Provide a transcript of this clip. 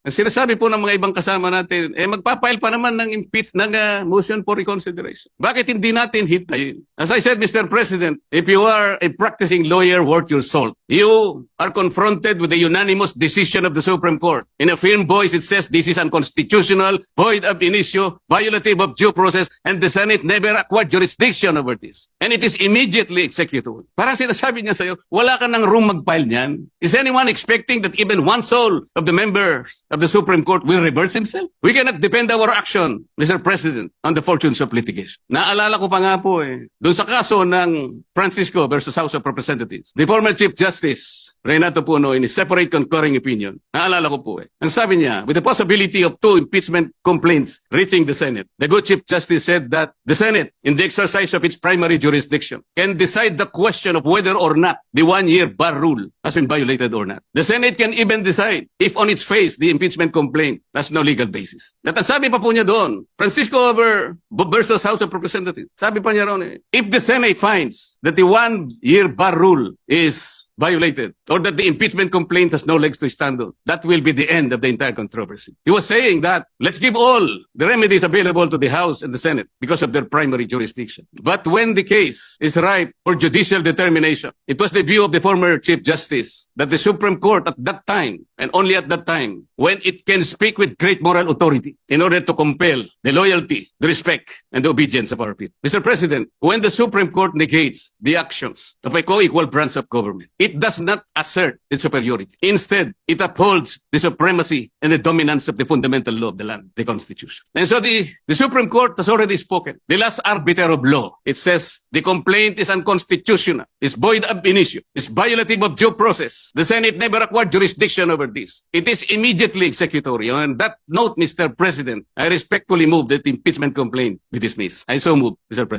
Ang sinasabi po ng mga ibang kasama natin, eh magpapile pa naman ng impeach ng ah, motion for reconsideration. Bakit hindi natin hintayin? As I said, Mr. President, if you are a practicing lawyer worth your salt, you are confronted with the unanimous decision of the Supreme Court. In a firm voice, it says this is unconstitutional, void ab initio, violative of due process, and the Senate never acquired jurisdiction over this. And it is immediately executable. Parang sinasabi niya sa'yo, wala ka ng room mag-file niyan. Is anyone expecting that even one soul of the members of the Supreme Court will reverse himself? We cannot depend our action, Mr. President, on the fortunes of litigation. Naalala ko pa nga po eh, doon sa kaso ng Francisco versus House of Representatives, the former Chief Justice Renato Puno in his separate concurring opinion, naalala ko po eh, ang sabi niya, with the possibility of two impeachment complaints reaching the Senate, the good Chief Justice said that the Senate, in the exercise of its primary jurisdiction, can decide the question of whether or not the one-year bar rule has been violated or not. The Senate can even decide if on its face the impeachment complaint has no legal basis. At ang sabi pa po niya doon, Francisco over versus House of Representatives, sabi pa niya ron eh, if the Senate finds that the one-year bar rule is violated or that the impeachment complaint has no legs to stand on. That will be the end of the entire controversy. He was saying that let's give all the remedies available to the House and the Senate because of their primary jurisdiction. But when the case is ripe for judicial determination, it was the view of the former Chief Justice that the Supreme Court at that time and only at that time when it can speak with great moral authority in order to compel the loyalty, the respect, and the obedience of our people. Mr. President, when the Supreme Court negates the actions of a co-equal branch of government, it does not assert its superiority. Instead, it upholds the supremacy and the dominance of the fundamental law of the land, the Constitution. And so the, the Supreme Court has already spoken. The last arbiter of law, it says the complaint is unconstitutional, is void ab initio, is violative of due process. The Senate never acquired jurisdiction over this. It is immediately executory. On that note, Mr. President, I respectfully move that the impeachment complaint be dismissed. I so move, Mr. President.